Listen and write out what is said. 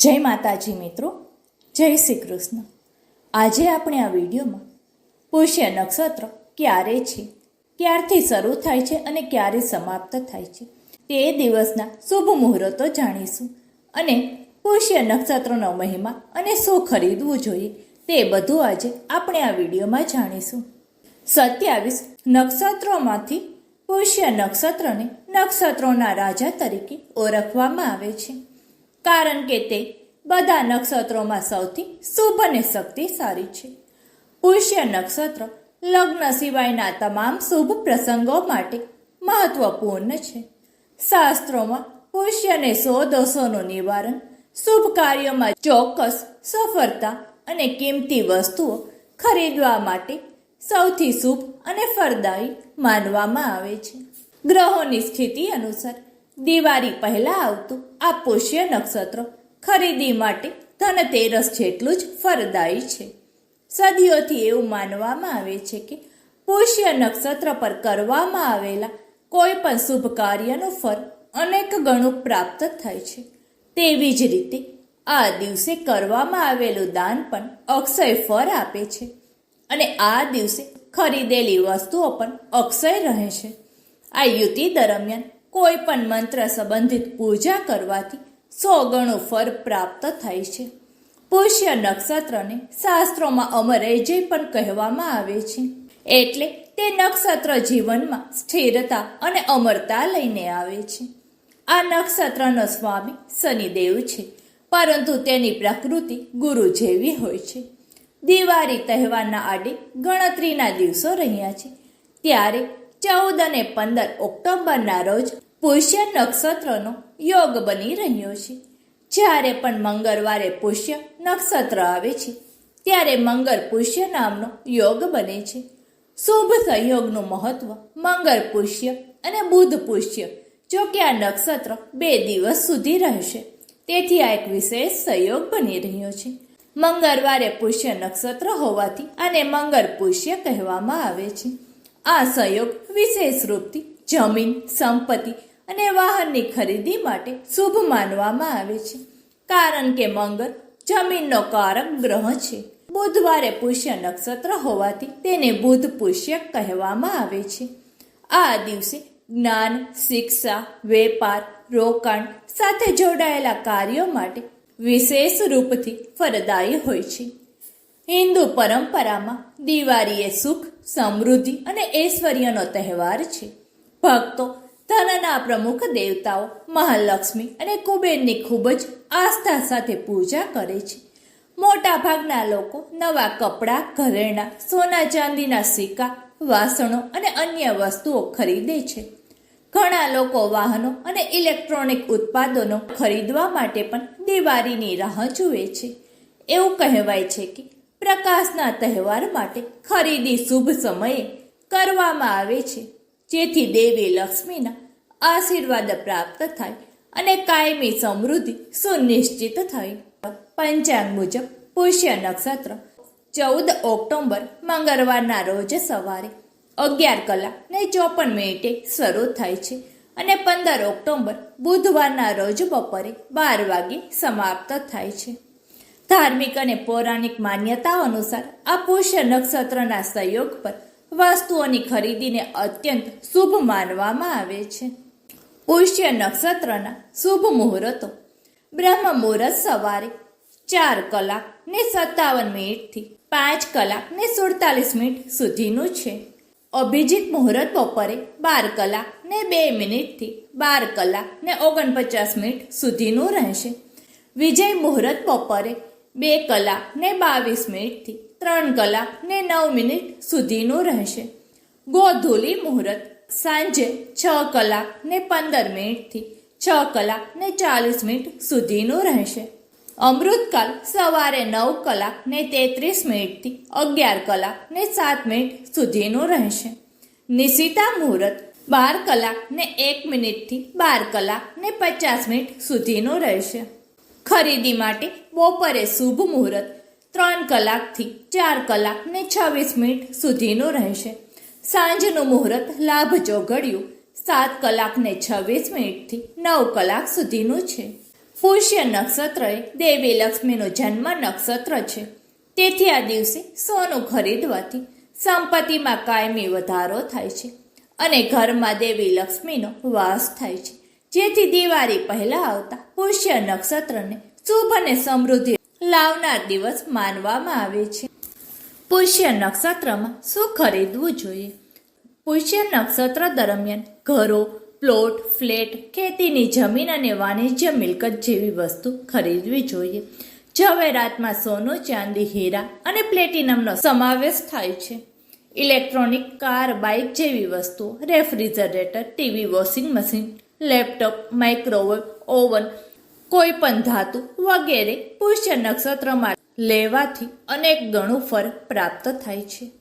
જય માતાજી મિત્રો, જય શ્રી કૃષ્ણ. આજે આપણે આ વિડીયોમાં પુષ્ય નક્ષત્ર ક્યારે છે, ક્યારથી શરૂ થાય છે અને ક્યારે સમાપ્ત થાય છે, તે દિવસના શુભ મુહૂર્તો જાણીશું અને પુષ્ય નક્ષત્રનો મહિમા અને શું ખરીદવું જોઈએ તે બધું આજે આપણે આ વિડીયોમાં જાણીશું. સત્યાવીસ નક્ષત્રોમાંથી પુષ્ય નક્ષત્રને નક્ષત્રોના રાજા તરીકે ઓળખવામાં આવે છે. કારણ કે તે બધા નક્ષત્રોમાં સૌથી શુભ અને શક્તિશાળી છે. પુષ્ય નક્ષત્ર લગ્ન સિવાયના તમામ શુભ પ્રસંગો માટે મહત્વપૂર્ણ છે. શાસ્ત્રોમાં પુષ્યને સો દોષોનું નિવારણ, શુભ કાર્યોમાં ચોક્કસ સફળતા અને કિંમતી વસ્તુઓ ખરીદવા માટે સૌથી શુભ અને ફળદાયી માનવામાં આવે છે. ગ્રહોની સ્થિતિ અનુસાર દિવાળી પહેલાં આવતું આ પુષ્ય નક્ષત્ર ખરીદી માટે ધનતેરસ જેટલું જ ફરદાયી છે. સદીઓથી એવું માનવામાં આવે છે કે પુષ્ય નક્ષત્ર પર કરવામાં આવેલા કોઈ પણ શુભ કાર્યનું ફળ અનેક ગણું પ્રાપ્ત થાય છે. તેવી જ રીતે આ દિવસે કરવામાં આવેલું દાન પણ અક્ષય ફળ આપે છે અને આ દિવસે ખરીદેલી વસ્તુઓ પણ અક્ષય રહે છે. આ યુતિ દરમિયાન કોઈ પણ મંત્ર સંબંધિત પૂજા કરવાથી સો ગણો ફળ પ્રાપ્ત થાય છે. પુષ્ય નક્ષત્રને શાસ્ત્રોમાં અમરેજય પણ કહેવામાં આવે છે, એટલે તે નક્ષત્ર જીવનમાં સ્થિરતા અને અમરતા લઈને આવે છે. આ નક્ષત્રનો સ્વામી શનિદેવ છે, પરંતુ તેની પ્રકૃતિ ગુરુ જેવી હોય છે. દિવાળી તહેવારના આડે ગણતરીના દિવસો રહ્યા છે, ત્યારે ચૌદ અને પંદર ઓક્ટોબરના રોજ પુષ્ય નક્ષત્રનો યોગ બની રહ્યો છે. જ્યારે પણ મંગળવારે પુષ્ય નક્ષત્ર આવે છે, ત્યારે મંગળ પુષ્ય નામનો યોગ બને છે. શુભ સંયોગનું મહત્વ મંગળ પુષ્ય અને બુધ પુષ્ય, જો કે આ નક્ષત્ર બે દિવસ સુધી રહેશે. તેથી આ એક વિશેષ સંયોગ બની રહ્યો છે. મંગળવારે પુષ્ય નક્ષત્ર હોવાથી આને મંગળ પુષ્ય કહેવામાં આવે છે. આ સંયોગ વિશેષ રૂપથી જમીન, સંપત્તિ અને વાહનની ખરીદી માટે શુભ માનવામાં આવે છે. કારણ કે મંગળ જમીનનો કારક ગ્રહ છે. બુધવારે પુષ્ય નક્ષત્ર હોવાથી તેને બુધ પુષ્ય કહેવામાં આવે છે. આ દિવસે જ્ઞાન, શિક્ષા, વેપાર, રોકાણ સાથે જોડાયેલા કાર્યો માટે વિશેષ રૂપથી ફરદાયી હોય છે. હિન્દુ પરંપરામાં દિવાળીએ સુખ સમૃદ્ધિ અને ઐશ્વર્યનો તહેવાર છે. ભક્તો ધનના પ્રમુખ દેવતાઓ, મહાલક્ષ્મી અને કુબેરની ખૂબ જ આસ્થા સાથે પૂજા કરે છે. મોટા ભાગના લોકો નવા કપડાં, ઘરેણાં, સોના ચાંદીના સિક્કા, વાસણો અને અન્ય વસ્તુઓ ખરીદે છે. ઘણા લોકો વાહનો અને ઇલેક્ટ્રોનિક ઉત્પાદનો ખરીદવા માટે પણ દિવાળીની રાહ જુએ છે. એવું કહેવાય છે કે પ્રકાશના તહેવાર માટે ખરીદી શુભ સમયે કરવામાં આવે છે. જેથી દેવી લક્ષ્મીના આશીર્વાદ પ્રાપ્ત થાય અને કાયમી સમૃદ્ધિ સુનિશ્ચિત થાય. પંચાંગ મુજબ પુષ્ય નક્ષત્ર ચૌદ ઓક્ટોબર મંગળવારના રોજ સવારે અગિયાર કલાક ને ચોપન મિનિટે શરૂ થાય છે અને પંદર ઓક્ટોબર બુધવારના રોજ બપોરે બાર વાગે સમાપ્ત થાય છે. ધાર્મિક અને પૌરાણિક માન્યતાઓ અનુસાર આ પુષ્ય નક્ષત્રના સંયોગ પર વસ્તુઓની ખરીદીને અત્યંત શુભ માનવામાં આવે છે. પુષ્ય નક્ષત્રના શુભ મુહૂર્તો બ્રહ્મ મુહૂર્ત સવારે ચાર કલાક ને સત્તાવન મિનિટથી પાંચ કલાક ને સુડતાલીસ મિનિટ સુધીનું છે. અભિજીત મુહૂર્ત બપોરે બાર કલાક ને બે મિનિટથી બાર કલાક ને ઓગણપચાસ મિનિટ સુધીનું રહેશે. વિજય મુહૂર્ત બપોરે બે કલાક ને બાવીસ મિનિટથી ત્રણ કલાક ને નવ મિનિટ સુધીનું રહેશે. ગોધુલી મુહૂર્ત સાંજે છ કલાક ને પંદર મિનિટથી છ કલાક ને ચાલીસ મિનિટ સુધીનું રહેશે. અમૃતકાલ સવારે નવ કલાક ને તેત્રીસ મિનિટથી અગિયાર કલાક ને સાત મિનિટ સુધીનું રહેશે. નિશિતા મુહૂર્ત બાર કલાક ને એક મિનિટથી બાર કલાક ને પચાસ મિનિટ સુધીનું રહેશે. ખરીદી માટે બપોરે શુભ મુહૂર્ત, ત્રણ કલાકથી ચાર કલાક ને છવ્વીસ મિનિટ સુધીનું રહેશે. સાંજનું મુહૂર્ત લાભ ચોઘડિયું સાત કલાક ને છવ્વીસ મિનિટથી નવ કલાક સુધીનું છે. પુષ્ય નક્ષત્ર એ દેવી લક્ષ્મીનો જન્મ નક્ષત્ર છે. તેથી આ દિવસે સોનું ખરીદવાથી સંપત્તિમાં કાયમી વધારો થાય છે અને ઘરમાં દેવી લક્ષ્મીનો વાસ થાય છે. જેથી દિવાળી પહેલા આવતા પુષ્ય નક્ષત્રને શુભ અને સમૃદ્ધિ લાવનાર દિવસ માનવામાં આવે છે. પુષ્ય નક્ષત્રમાં શું ખરીદવું જોઈએ? પુષ્ય નક્ષત્ર દરમિયાન ઘરો, પ્લોટ, ફ્લેટ, ખેતીની જમીન અને વાણિજ્ય મિલકત જેવી વસ્તુ ખરીદવી જોઈએ. ઝવેરાતમાં સોનું, ચાંદી, હીરા અને પ્લેટિનમનો સમાવેશ થાય છે. ઇલેક્ટ્રોનિક કાર, બાઇક જેવી વસ્તુઓ, refrigerator, TV, washing machine laptop, microwave, oven, કોઈ પણ ધાતુ વગેરે, પુષ્ય નક્ષત્રમાં લેવાથી અનેક ગણું ફળ પ્રાપ્ત થાય છે.